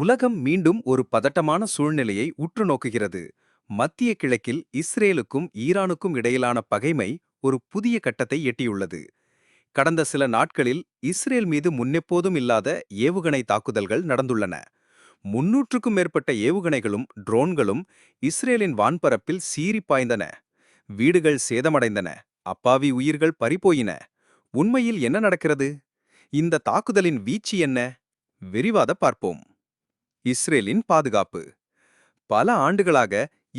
உலகம் மீண்டும் ஒரு பதட்டமான சூழ்நிலையை உற்று நோக்குகிறது. மத்திய கிழக்கில் இஸ்ரேலுக்கும் ஈரானுக்கும் இடையிலான பகைமை ஒரு புதிய கட்டத்தை எட்டியுள்ளது. கடந்த சில நாட்களில் இஸ்ரேல் மீது முன்னெப்போதும் இல்லாத ஏவுகணை தாக்குதல்கள் நடந்துள்ளன. முன்னூற்றுக்கும் மேற்பட்ட ஏவுகணைகளும் ட்ரோன்களும் இஸ்ரேலின் வான்பரப்பில் சீறி பாய்ந்தன. வீடுகள் சேதமடைந்தன. அப்பாவி உயிர்கள் பறிபோயின. உண்மையில் என்ன நடக்கிறது? இந்த தாக்குதலின் வீச்சு என்ன? விரிவாத பார்ப்போம். இஸ்ரேலின் பாதுகாப்பு. பல ஆண்டுகளாக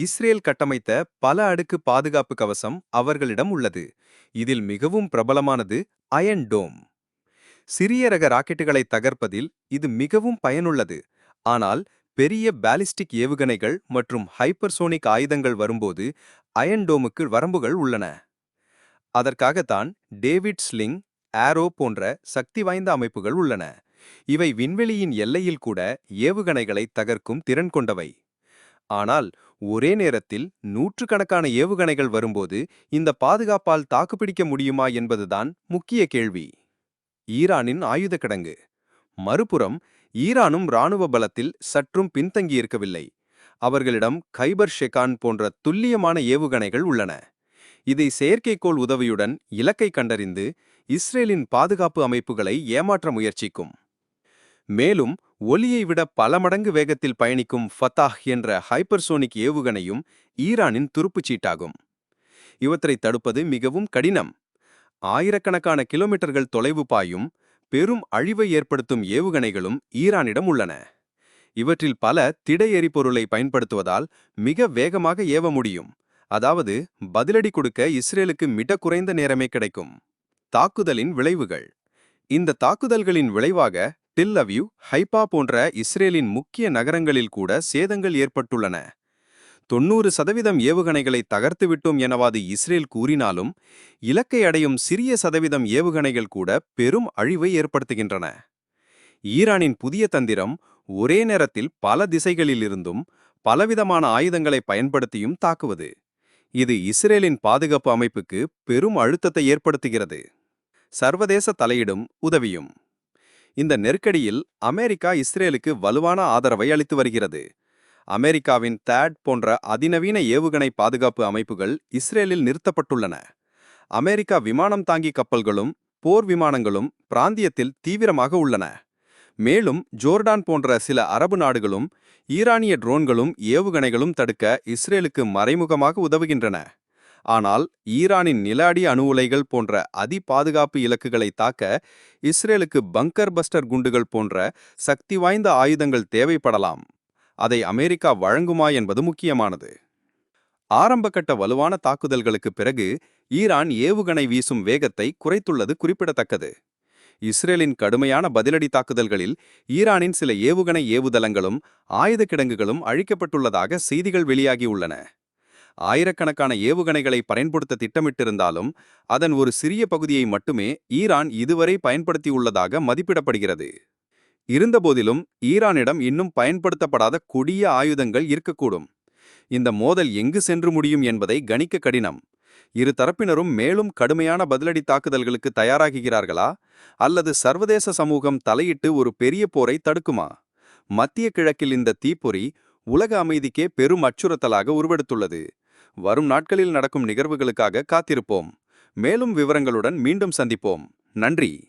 இஸ்ரேல் கட்டமைத்த பல அடுக்கு பாதுகாப்பு கவசம் அவர்களிடம் உள்ளது. இதில் மிகவும் பிரபலமானது அயன் டோம். சிறிய ரக ராக்கெட்டுகளை தகர்ப்பதில் இது மிகவும் பயனுள்ளது. ஆனால் பெரிய பாலிஸ்டிக் ஏவுகணைகள் மற்றும் ஹைப்பர்சோனிக் ஆயுதங்கள் வரும்போது அயன் டோமுக்கு வரம்புகள் உள்ளன. அதற்காகத்தான் டேவிட் ஸ்லிங் ஆரோ போன்ற சக்தி வாய்ந்த அமைப்புகள் உள்ளன. இவை விண்வெளியின் எல்லையில் கூட ஏவுகணைகளை தகர்க்கும் திறன் கொண்டவை. ஆனால் ஒரே நேரத்தில் நூற்றுக்கணக்கான ஏவுகணைகள் வரும்போது இந்த பாதுகாப்பால் தாக்குப்பிடிக்க முடியுமா என்பதுதான் முக்கிய கேள்வி. ஈரானின் ஆயுத கிடங்கு மறுபுறம் ஈரானும் இராணுவ பலத்தில் சற்றும் பின்தங்கியிருக்கவில்லை. அவர்களிடம் கைபர் ஷெகான் போன்ற துல்லியமான ஏவுகணைகள் உள்ளன. இதை செயற்கைக்கோள் உதவியுடன் இலக்கை கண்டறிந்து இஸ்ரேலின் பாதுகாப்பு அமைப்புகளை ஏமாற்ற முயற்சிக்கும். மேலும் ஒலியை விட பல மடங்கு வேகத்தில் பயணிக்கும் ஃபத்தாஹ் என்ற ஹைப்பர்சோனிக் ஏவுகணையும் ஈரானின் துருப்புச்சீட்டாகும். இவற்றை தடுப்பது மிகவும் கடினம். ஆயிரக்கணக்கான கிலோமீட்டர்கள் தொலைவு பாயும் பெரும் அழிவை ஏற்படுத்தும் ஏவுகணைகளும் ஈரானிடம் உள்ளன. இவற்றில் பல திட எரிபொருளை பயன்படுத்துவதால் மிக வேகமாக ஏவ முடியும். அதாவது பதிலடி கொடுக்க இஸ்ரேலுக்கு மிக குறைந்த நேரமே கிடைக்கும். தாக்குதலின் விளைவுகள். இந்த தாக்குதல்களின் விளைவாக டில் அவ்யூ ஹைப்பா போன்ற இஸ்ரேலின் முக்கிய நகரங்களில் கூட சேதங்கள் ஏற்பட்டுள்ளன. தொன்னூறு சதவீதம் ஏவுகணைகளை தகர்த்துவிட்டோம் எனவாது இஸ்ரேல் கூறினாலும் இலக்கை அடையும் சிறிய சதவீதம் ஏவுகணைகள் கூட பெரும் அழிவை ஏற்படுத்துகின்றன. ஈரானின் புதிய தந்திரம் ஒரே நேரத்தில் பல திசைகளிலிருந்தும் பலவிதமான ஆயுதங்களை பயன்படுத்தியும் தாக்குவது. இது இஸ்ரேலின் பாதுகாப்பு அமைப்புக்கு பெரும் அழுத்தத்தை ஏற்படுத்துகிறது. சர்வதேச தலையிடும் உதவியும். இந்த நெருக்கடியில் அமெரிக்கா இஸ்ரேலுக்கு வலுவான ஆதரவை அளித்து வருகிறது. அமெரிக்காவின் தேட் போன்ற அதிநவீன ஏவுகணை பாதுகாப்பு அமைப்புகள் இஸ்ரேலில் நிறுத்தப்பட்டுள்ளன. அமெரிக்கா விமானம் தாங்கி கப்பல்களும் போர் விமானங்களும் பிராந்தியத்தில் தீவிரமாக உள்ளன. மேலும் ஜோர்டான் போன்ற சில அரபு நாடுகளும் ஈரானிய ட்ரோன்களும் ஏவுகணைகளும் தடுக்க இஸ்ரேலுக்கு மறைமுகமாக உதவுகின்றன. ஆனால் ஈரானின் நிலாடி அணு உலைகள் போன்ற அதி பாதுகாப்பு இலக்குகளை தாக்க இஸ்ரேலுக்கு பங்கர் பஸ்டர் குண்டுகள் போன்ற சக்தி வாய்ந்த ஆயுதங்கள் தேவைப்படலாம். அதை அமெரிக்கா வழங்குமா என்பது முக்கியமானது. ஆரம்பகட்ட வலுவான தாக்குதல்களுக்கு பிறகு ஈரான் ஏவுகணை வீசும் வேகத்தை குறைத்துள்ளது குறிப்பிடத்தக்கது. இஸ்ரேலின் கடுமையான பதிலடி தாக்குதல்களில் ஈரானின் சில ஏவுகணை ஏவுதளங்களும் ஆயுத கிடங்குகளும் அழிக்கப்பட்டுள்ளதாக செய்திகள் வெளியாகியுள்ளன ஆயிரக்கணக்கான ஏவுகணைகளை பயன்படுத்த திட்டமிட்டிருந்தாலும் அதன் ஒரு சிறிய பகுதியை மட்டுமே ஈரான் இதுவரை பயன்படுத்தியுள்ளதாக மதிப்பிடப்படுகிறது. இருந்தபோதிலும் ஈரானிடம் இன்னும் பயன்படுத்தப்படாத கொடிய ஆயுதங்கள் இருக்கக்கூடும். இந்த மோதல் எங்கு சென்று முடியும் என்பதை கணிக்க கடினம். இரு தரப்பினரும் மேலும் கடுமையான பதிலடி தாக்குதல்களுக்கு தயாராகுகிறார்களா? அல்லது சர்வதேச சமூகம் தலையிட்டு ஒரு பெரிய போரை தடுக்குமா? மத்திய கிழக்கில் இந்த தீப்பொறி உலக அமைதிக்கே பெரும் அச்சுறுத்தலாக உருவெடுத்துள்ளது. வரும் நாட்களில் நடக்கும் நிகழ்வுகளுக்காக காத்திருப்போம். மேலும் விவரங்களுடன் மீண்டும் சந்திப்போம். நன்றி.